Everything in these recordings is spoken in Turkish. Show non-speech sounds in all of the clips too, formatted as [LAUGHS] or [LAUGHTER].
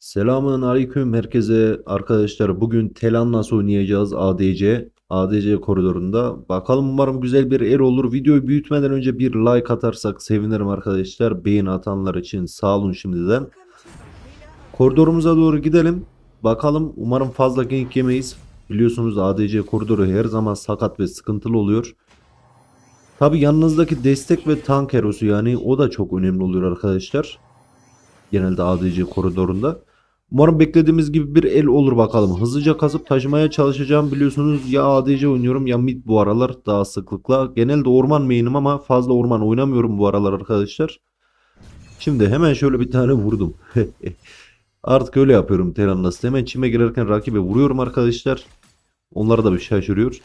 Selamun aleyküm herkese arkadaşlar. Bugün Telannas oynayacağız ADC. ADC koridorunda. Bakalım umarım güzel bir el olur. Videoyu büyütmeden önce bir like atarsak sevinirim arkadaşlar. Beğeni atanlar için sağ olun şimdiden. Koridorumuza doğru gidelim. Bakalım umarım fazla gank yemeyiz. Biliyorsunuz ADC koridoru her zaman sakat ve sıkıntılı oluyor. Tabi yanınızdaki destek ve tank herosu yani o da çok önemli oluyor arkadaşlar. Genelde ADC koridorunda. Umarım beklediğimiz gibi bir el olur bakalım. Hızlıca kasıp taşımaya çalışacağım. Biliyorsunuz ya ADC oynuyorum ya mid bu aralar daha sıklıkla. Genelde orman main'im ama fazla orman oynamıyorum bu aralar arkadaşlar. Şimdi hemen şöyle bir tane vurdum. [LAUGHS] Artık öyle yapıyorum Terannas'ta. Hemen çime girerken rakibe vuruyorum arkadaşlar. Onlar da bir şaşırıyor.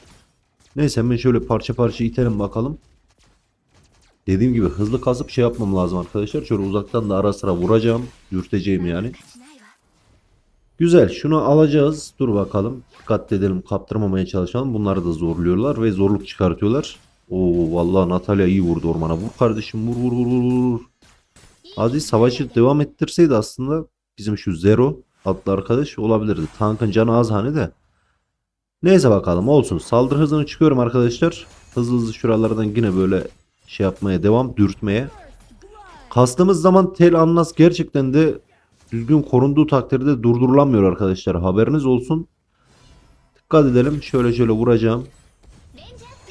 Neyse hemen şöyle parça parça itelim bakalım. Dediğim gibi hızlı kasıp şey yapmam lazım arkadaşlar. Şöyle uzaktan da ara sıra vuracağım. Dürteceğim yani. Güzel. Şunu alacağız. Dur bakalım. Dikkat edelim. Kaptırmamaya çalışalım. Bunları da zorluyorlar ve zorluk çıkartıyorlar. Oo vallahi Natalya iyi vurdu ormana. Vur kardeşim vur vur vur vur. Hadi savaşı devam ettirseydi aslında bizim şu Zero adlı arkadaş olabilirdi. Tankın canı az hani de. Neyse bakalım olsun. Saldırı hızını çıkıyorum arkadaşlar. Hızlı hızlı şuralardan yine böyle şey yapmaya devam. Dürtmeye. Kastığımız zaman tel anlas gerçekten de düzgün korunduğu takdirde durdurulamıyor arkadaşlar. Haberiniz olsun. Dikkat edelim. Şöyle şöyle vuracağım.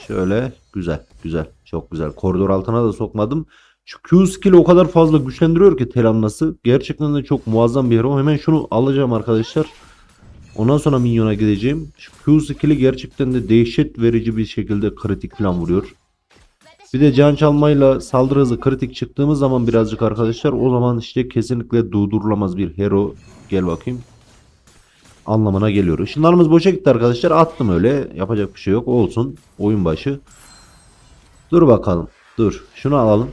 Şöyle. Güzel. Güzel. Çok güzel. Koridor altına da sokmadım. Şu Q skill o kadar fazla güçlendiriyor ki tel anlası. Gerçekten de çok muazzam bir hero. Hemen şunu alacağım arkadaşlar. Ondan sonra minyona gideceğim. Şu Q skill'i gerçekten de dehşet verici bir şekilde kritik falan vuruyor. Bir de can çalmayla saldırı hızı kritik çıktığımız zaman birazcık arkadaşlar o zaman işte kesinlikle durdurulamaz bir hero gel bakayım anlamına geliyor. Işınlarımız boşa gitti arkadaşlar. Attım öyle. Yapacak bir şey yok. Olsun. Oyun başı. Dur bakalım. Dur. Şunu alalım.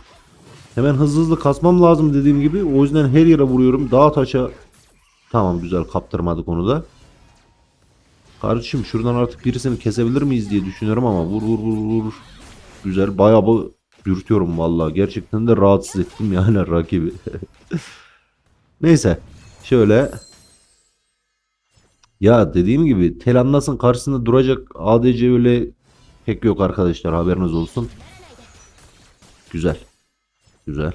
Hemen hızlı hızlı kasmam lazım dediğim gibi. O yüzden her yere vuruyorum. Dağ taşa. Tamam güzel kaptırmadık onu da. Kardeşim şuradan artık birisini kesebilir miyiz diye düşünüyorum ama vur vur vur vur. Güzel bayağı bu dürtüyorum vallahi. Gerçekten de rahatsız ettim yani [LAUGHS] rakibi. Neyse. Şöyle. Ya dediğim gibi Telannas'ın karşısında duracak ADC öyle pek yok arkadaşlar haberiniz olsun. Güzel. Güzel.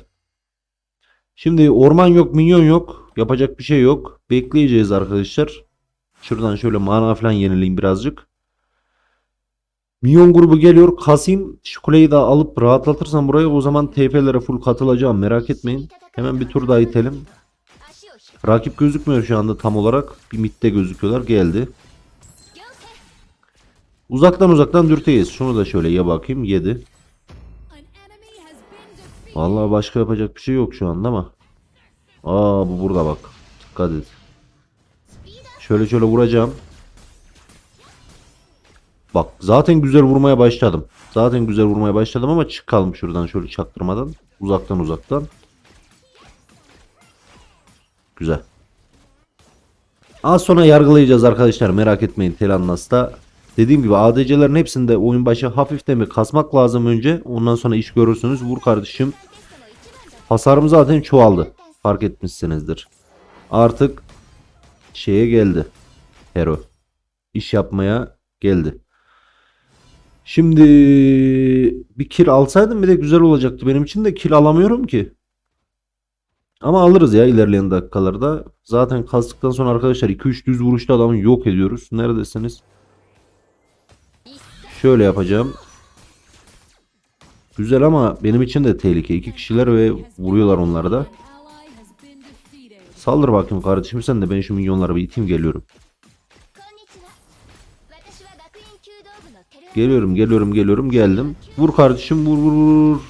Şimdi orman yok, minyon yok. Yapacak bir şey yok. Bekleyeceğiz arkadaşlar. Şuradan şöyle mana falan yenileyim birazcık. Minyon grubu geliyor. Kasim şu kuleyi de alıp rahatlatırsam burayı o zaman TP'lere full katılacağım. Merak etmeyin. Hemen bir tur daha itelim. Rakip gözükmüyor şu anda tam olarak. Bir midde gözüküyorlar. Geldi. Uzaktan uzaktan dürteyiz. Şunu da şöyle ye bakayım. Yedi. Vallahi başka yapacak bir şey yok şu anda ama. Aa bu burada bak. Dikkat et. Şöyle şöyle vuracağım. Bak zaten güzel vurmaya başladım. Zaten güzel vurmaya başladım ama çıkalım şuradan şöyle çaktırmadan. Uzaktan uzaktan. Güzel. Az sonra yargılayacağız arkadaşlar merak etmeyin Telannas'ta. Dediğim gibi ADC'lerin hepsinde oyun başı hafif de mi kasmak lazım önce. Ondan sonra iş görürsünüz. Vur kardeşim. Hasarım zaten çoğaldı. Fark etmişsinizdir. Artık şeye geldi. Hero. İş yapmaya geldi. Şimdi bir kill alsaydım bir de güzel olacaktı. Benim için de kill alamıyorum ki. Ama alırız ya ilerleyen dakikalarda. Zaten kastıktan sonra arkadaşlar 2-3 düz vuruşta adamı yok ediyoruz. Neredesiniz? Şöyle yapacağım. Güzel ama benim için de tehlike. İki kişiler ve vuruyorlar onları da. Saldır bakayım kardeşim sen de ben şu milyonları bir iteyim geliyorum. Geliyorum geliyorum geliyorum geldim. Vur kardeşim vur vur vur.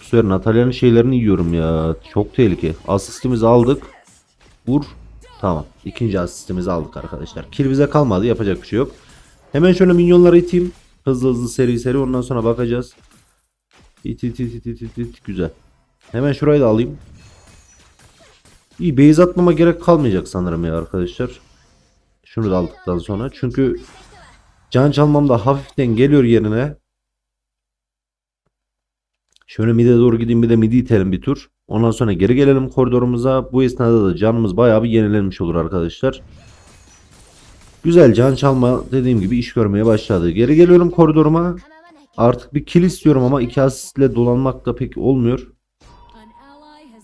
Bu sefer Natalya'nın şeylerini yiyorum ya. Çok tehlike. Asistimizi aldık. Vur. Tamam. İkinci asistimizi aldık arkadaşlar. Kill bize kalmadı. Yapacak bir şey yok. Hemen şöyle minyonları iteyim. Hızlı hızlı seri seri ondan sonra bakacağız. İt it it it it it. Güzel. Hemen şurayı da alayım. İyi base atmama gerek kalmayacak sanırım ya arkadaşlar. Şunu da aldıktan sonra. Çünkü can çalmam da hafiften geliyor yerine. Şöyle mid'e doğru gideyim bir de midi itelim bir tur. Ondan sonra geri gelelim koridorumuza. Bu esnada da canımız bayağı bir yenilenmiş olur arkadaşlar. Güzel can çalma dediğim gibi iş görmeye başladı. Geri geliyorum koridoruma. Artık bir kill istiyorum ama iki asistle dolanmak da pek olmuyor.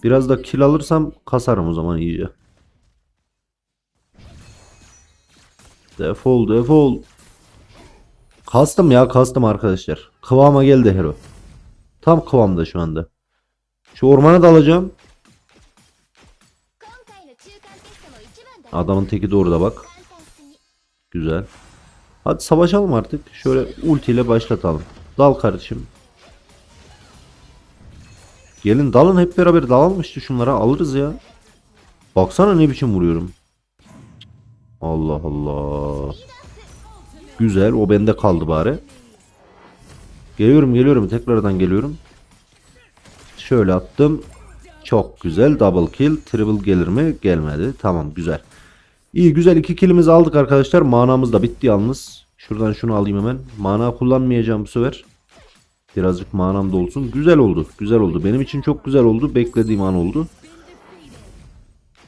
Biraz da kill alırsam kasarım o zaman iyice. Defol defol. Kastım ya kastım arkadaşlar. Kıvama geldi hero. Tam kıvamda şu anda. Şu ormana da alacağım. Adamın teki doğru da bak. Güzel. Hadi savaşalım artık. Şöyle ulti ile başlatalım. Dal kardeşim. Gelin dalın hep beraber dalalım şunlara alırız ya. Baksana ne biçim vuruyorum. Allah Allah. Güzel o bende kaldı bari. Geliyorum geliyorum tekrardan geliyorum. Şöyle attım. Çok güzel double kill. Triple gelir mi? Gelmedi. Tamam güzel. İyi güzel iki killimizi aldık arkadaşlar. Manamız da bitti yalnız. Şuradan şunu alayım hemen. Mana kullanmayacağım bu sefer. Birazcık manam da olsun. Güzel oldu. Güzel oldu. Benim için çok güzel oldu. Beklediğim an oldu.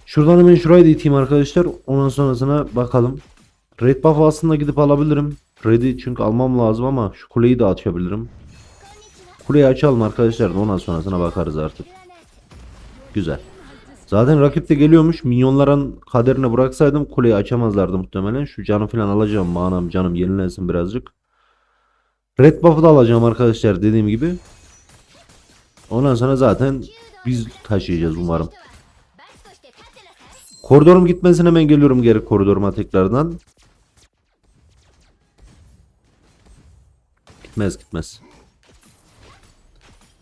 Şuradan hemen şurayı da iteyim arkadaşlar. Ondan sonrasına bakalım. Red buff aslında gidip alabilirim. Red'i çünkü almam lazım ama şu kuleyi de açabilirim. Kuleyi açalım arkadaşlar. Ondan sonrasına bakarız artık. Güzel. Zaten rakip de geliyormuş. Minyonların kaderine bıraksaydım kuleyi açamazlardı muhtemelen. Şu canı falan alacağım. Manam canım yenilensin birazcık. Red buff'ı da alacağım arkadaşlar dediğim gibi. Ondan sonra zaten biz taşıyacağız umarım. Koridorum gitmesin hemen geliyorum geri koridoruma tekrardan. Gitmez gitmez.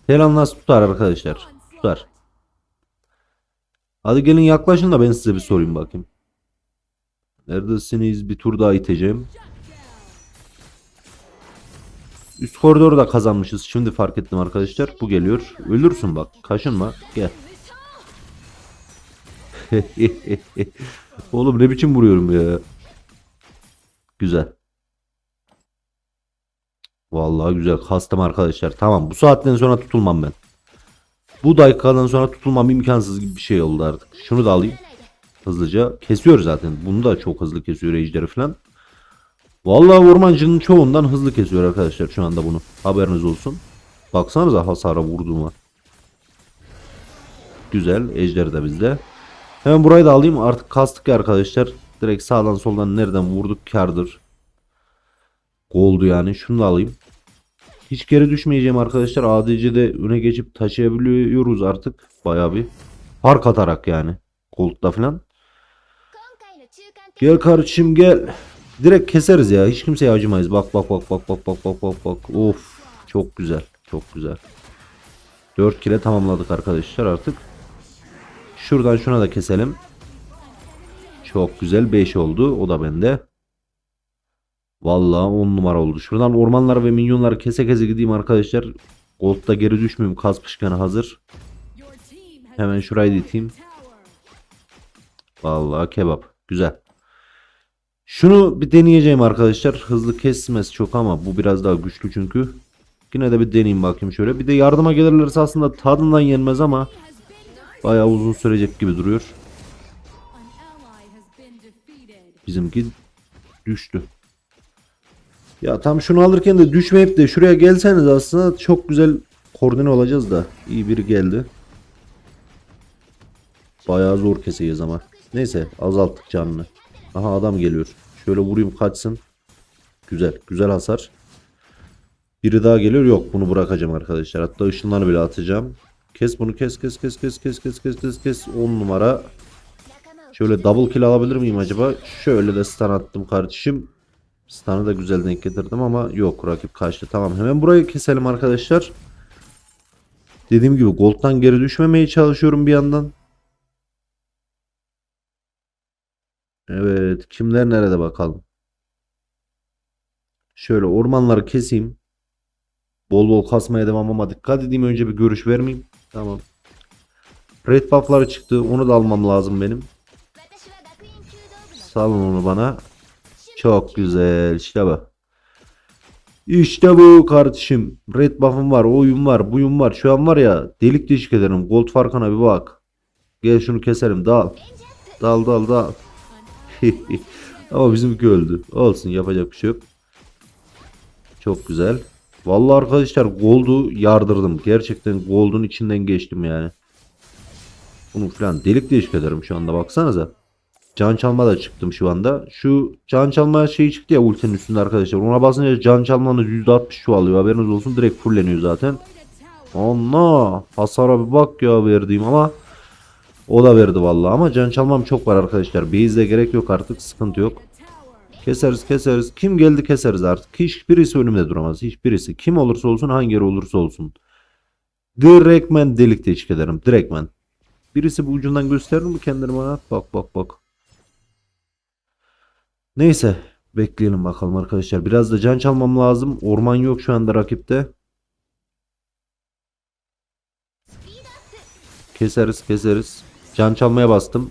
Nasıl tutar arkadaşlar? Tutar. Hadi gelin yaklaşın da ben size bir sorayım bakayım. Neredesiniz? Bir tur daha iteceğim. Üst koridoru da kazanmışız. Şimdi fark ettim arkadaşlar. Bu geliyor. Ölürsün bak. Kaşınma. Gel. [LAUGHS] Oğlum ne biçim vuruyorum ya. Güzel. Vallahi güzel. Kastım arkadaşlar. Tamam bu saatten sonra tutulmam ben. Bu dakikadan sonra tutulmam imkansız gibi bir şey oldu artık. Şunu da alayım. Hızlıca. Kesiyor zaten. Bunu da çok hızlı kesiyor ejderi falan. Vallahi ormancının çoğundan hızlı kesiyor arkadaşlar şu anda bunu. Haberiniz olsun. Baksanıza hasara vurduğuma. Güzel. Ejder de bizde. Hemen burayı da alayım. Artık kastık arkadaşlar. Direkt sağdan soldan nereden vurduk kardır. Goldu yani. Şunu da alayım. Hiç geri düşmeyeceğim arkadaşlar. ADC'de öne geçip taşıyabiliyoruz artık. Bayağı bir. Fark atarak yani. Gold'da falan. Gel kardeşim gel. Direkt keseriz ya. Hiç kimseye acımayız. Bak bak bak bak bak bak bak bak bak. Of. Çok güzel. Çok güzel. 4 kile tamamladık arkadaşlar artık. Şuradan şuna da keselim. Çok güzel 5 oldu. O da bende. Vallahi 10 numara oldu. Şuradan ormanlar ve minyonları kese kese gideyim arkadaşlar. Gold'da geri düşmeyeyim. Kasmışken hazır. Hemen şurayı da iteyim. Vallahi kebap. Güzel. Şunu bir deneyeceğim arkadaşlar. Hızlı kesmez çok ama bu biraz daha güçlü çünkü. Yine de bir deneyeyim bakayım şöyle. Bir de yardıma gelirlerse aslında tadından yenmez ama bayağı uzun sürecek gibi duruyor. Bizimki düştü. Ya tam şunu alırken de düşmeyip de şuraya gelseniz aslında çok güzel koordine olacağız da. İyi biri geldi. Bayağı zor keseceğiz ama. Neyse azalttık canını. Aha adam geliyor. Şöyle vurayım kaçsın. Güzel. Güzel hasar. Biri daha geliyor. Yok bunu bırakacağım arkadaşlar. Hatta ışınlarını bile atacağım. Kes bunu kes kes kes kes kes kes kes kes kes. 10 numara. Şöyle double kill alabilir miyim acaba? Şöyle de stun attım kardeşim. Stun'ı da güzel denk getirdim ama yok rakip kaçtı. Tamam hemen burayı keselim arkadaşlar. Dediğim gibi gold'dan geri düşmemeye çalışıyorum bir yandan. Evet kimler nerede bakalım. Şöyle ormanları keseyim. Bol bol kasmaya devam ama dikkat edeyim önce bir görüş vermeyeyim. Tamam. Red buff'ları çıktı. Onu da almam lazım benim. Salın onu bana. Çok güzel. İşte bak. İşte bu kardeşim. Red buff'ım var, oyun var, buyum var. Şu an var ya delik deşik ederim. Gold farkına bir bak. Gel şunu keselim. Dal. Dal dal dal. [LAUGHS] Ama bizimki öldü. Olsun yapacak bir şey yok. Çok güzel. Vallahi arkadaşlar Gold'u yardırdım. Gerçekten Gold'un içinden geçtim yani. Bunu falan delik deşik ederim şu anda baksanıza. Can çalma da çıktım şu anda. Şu can çalma şeyi çıktı ya ultinin üstünde arkadaşlar. Ona basınca can çalmanız %60 çoğalıyor. Haberiniz olsun direkt fulleniyor zaten. Allah hasara bir bak ya verdiğim ama o da verdi vallahi ama can çalmam çok var arkadaşlar. Base'de gerek yok artık sıkıntı yok. Keseriz keseriz. Kim geldi keseriz artık. Hiçbirisi önümde duramaz. Hiçbirisi. Kim olursa olsun hangi yere olursa olsun. Direktmen delik teşvik ederim. Direktmen. Birisi bu ucundan gösterir mi kendini bana? Bak bak bak. Neyse. Bekleyelim bakalım arkadaşlar. Biraz da can çalmam lazım. Orman yok şu anda rakipte. Keseriz keseriz. Can çalmaya bastım.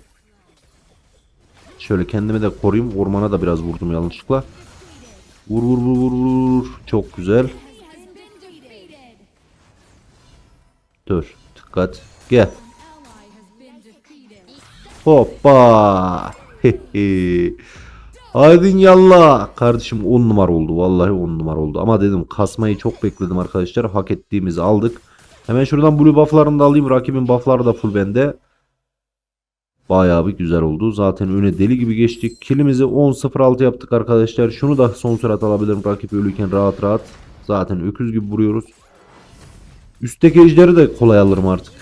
Şöyle kendimi de koruyayım. Ormana da biraz vurdum yanlışlıkla. Vur vur vur vur vur. Çok güzel. Dur. Dikkat. Gel. Hoppa. [LAUGHS] Haydin yallah. Kardeşim 10 numara oldu. Vallahi 10 numara oldu. Ama dedim kasmayı çok bekledim arkadaşlar. Hak ettiğimizi aldık. Hemen şuradan blue buff'larını da alayım. Rakibin buff'ları da full bende. Bayağı bir güzel oldu. Zaten öne deli gibi geçtik. Kilimizi 10-0-6 yaptık arkadaşlar. Şunu da son sürat alabilirim. Rakip ölüyken rahat rahat. Zaten öküz gibi vuruyoruz. Üstteki ejderi de kolay alırım artık.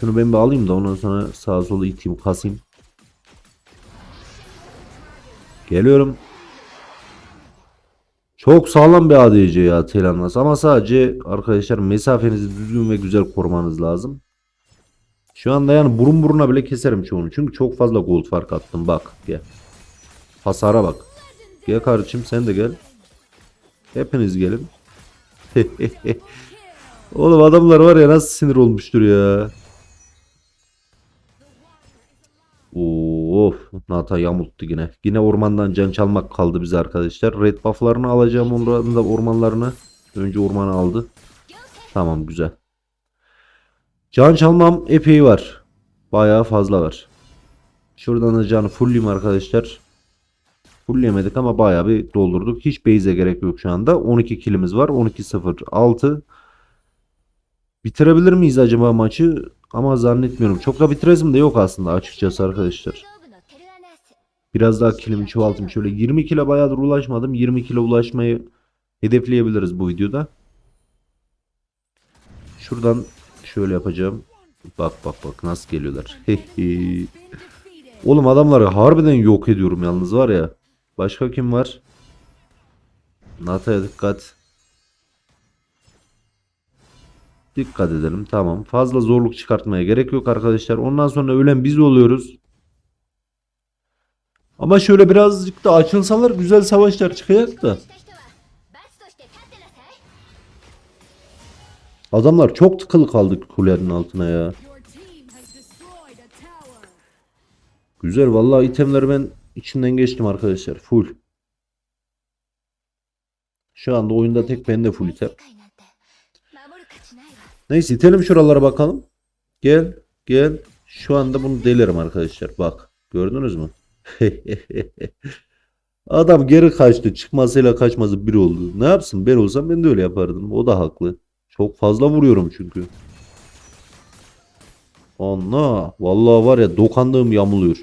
Şunu ben bir alayım da ondan sonra sağa sola iteyim kasayım. Geliyorum. Çok sağlam bir ADC ya Telanlas ama sadece arkadaşlar mesafenizi düzgün ve güzel korumanız lazım. Şu anda yani burun buruna bile keserim çoğunu. Çünkü çok fazla gold fark attım. Bak gel. Hasara bak. Gel kardeşim sen de gel. Hepiniz gelin. [LAUGHS] Oğlum adamlar var ya nasıl sinir olmuştur ya. Of, Nata yamulttu yine. Yine ormandan can çalmak kaldı bize arkadaşlar. Red buff'larını alacağım onların da ormanlarını. Önce ormanı aldı. Tamam güzel. Can çalmam epey var. Bayağı fazla var. Şuradan da canı fullleyim arkadaşlar. Fullleyemedik ama bayağı bir doldurduk. Hiç base'e gerek yok şu anda. 12 kilimiz var. 12-0 6. Bitirebilir miyiz acaba maçı? Ama zannetmiyorum. Çok da bitiresim de yok aslında açıkçası arkadaşlar. Biraz daha kilimi çoğaltayım. Şöyle 20 kilo bayağıdır ulaşmadım. 20 kilo ulaşmayı hedefleyebiliriz bu videoda. Şuradan şöyle yapacağım. Bak bak bak nasıl geliyorlar. [LAUGHS] Oğlum adamları harbiden yok ediyorum yalnız var ya. Başka kim var? Nata'ya dikkat. Dikkat edelim tamam. Fazla zorluk çıkartmaya gerek yok arkadaşlar. Ondan sonra ölen biz oluyoruz. Ama şöyle birazcık da açılsalar güzel savaşlar çıkacak da. Adamlar çok tıkılı kaldık kulenin altına ya. Güzel vallahi itemleri ben içinden geçtim arkadaşlar. Full. Şu anda oyunda tek bende full item. Neyse itelim şuralara bakalım. Gel gel. Şu anda bunu delerim arkadaşlar. Bak gördünüz mü? [LAUGHS] Adam geri kaçtı. Çıkmasıyla kaçması bir oldu. Ne yapsın? Ben olsam ben de öyle yapardım. O da haklı. Çok fazla vuruyorum çünkü. Anla. Vallahi var ya dokandığım yamuluyor.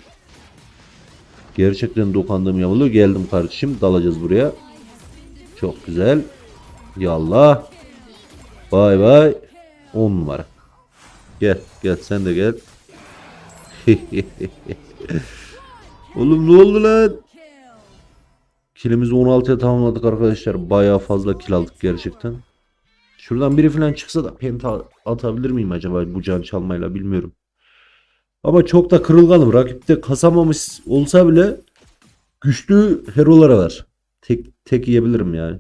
Gerçekten dokandığım yamuluyor. Geldim kardeşim. Dalacağız buraya. Çok güzel. Yallah. Bay bay. 10 numara. Gel gel sen de gel. [LAUGHS] Oğlum ne oldu lan? Kilimizi 16'ya tamamladık arkadaşlar. Bayağı fazla kill aldık gerçekten. Şuradan biri falan çıksa da penta atabilir miyim acaba bu can çalmayla bilmiyorum. Ama çok da kırılganım. Rakipte kasamamış olsa bile güçlü hero'lara var. Tek tek yiyebilirim yani.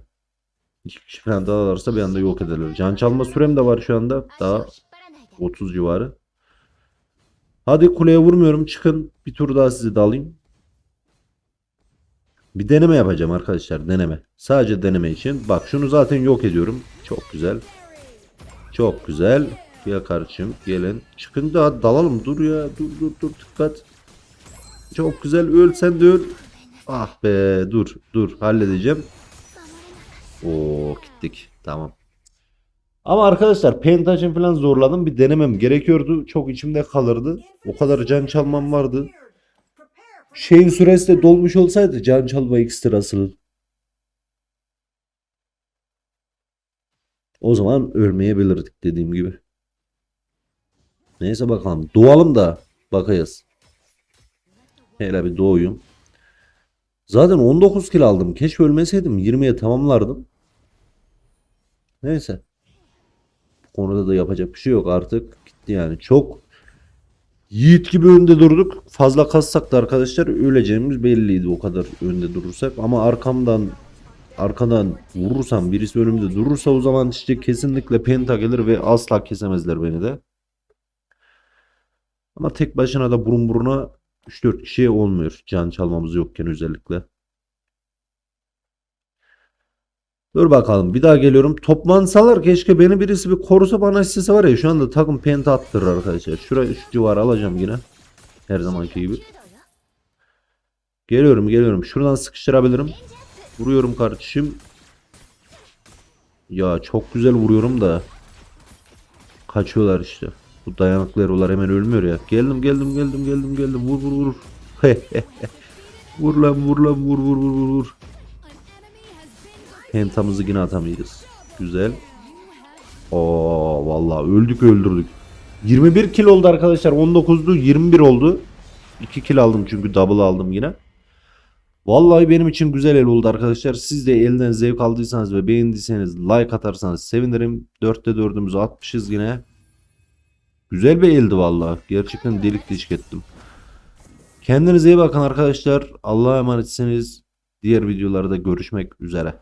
İki kişi falan daha varsa bir anda yok ederler. Can çalma sürem de var şu anda. Daha 30 civarı. Hadi kuleye vurmuyorum. Çıkın. Bir tur daha sizi de alayım. Bir deneme yapacağım arkadaşlar deneme. Sadece deneme için. Bak şunu zaten yok ediyorum. Çok güzel. Çok güzel. Gel kardeşim gelin. Çıkın da dalalım. Dur ya. Dur dur dur dikkat. Çok güzel. Öl sen de öl. Ah be dur dur halledeceğim. Oo gittik. Tamam. Ama arkadaşlar Pentaç'ın falan zorladım. Bir denemem gerekiyordu. Çok içimde kalırdı. O kadar can çalmam vardı. Şeyin süresi de dolmuş olsaydı can çalma ekstrası. O zaman ölmeyebilirdik dediğim gibi. Neyse bakalım. Doğalım da bakacağız. Hele bir doğuyum. Zaten 19 kill aldım. Keşke ölmeseydim. 20'ye tamamlardım. Neyse. Bu konuda da yapacak bir şey yok artık. Gitti yani. Çok yiğit gibi önde durduk. Fazla kassak da arkadaşlar öleceğimiz belliydi o kadar önde durursak. Ama arkamdan arkadan vurursam birisi önümde durursa o zaman işte kesinlikle penta gelir ve asla kesemezler beni de. Ama tek başına da burun buruna 3-4 kişiye olmuyor. Can çalmamız yokken özellikle. Dur bakalım bir daha geliyorum. Toplansalar keşke beni birisi bir korusa bana istese var ya şu anda takım penta attırır arkadaşlar. Şuraya şu civarı alacağım yine. Her zamanki gibi. Geliyorum geliyorum. Şuradan sıkıştırabilirim. Vuruyorum kardeşim. Ya çok güzel vuruyorum da. Kaçıyorlar işte. Bu dayanıklı erolar hemen ölmüyor ya. Geldim geldim geldim geldim geldim. Vur vur vur. [LAUGHS] vur lan vur lan vur vur vur vur Pentamızı yine atamayız. Güzel. Oo vallahi öldük öldürdük. 21 kill oldu arkadaşlar. 19'du 21 oldu. 2 kill aldım çünkü double aldım yine. Vallahi benim için güzel el oldu arkadaşlar. Siz de elden zevk aldıysanız ve beğendiyseniz like atarsanız sevinirim. 4'te 4'ümüzü atmışız yine. Güzel bir eldi vallahi. Gerçekten delik deşik ettim. Kendinize iyi bakın arkadaşlar. Allah'a emanetsiniz. Diğer videolarda görüşmek üzere.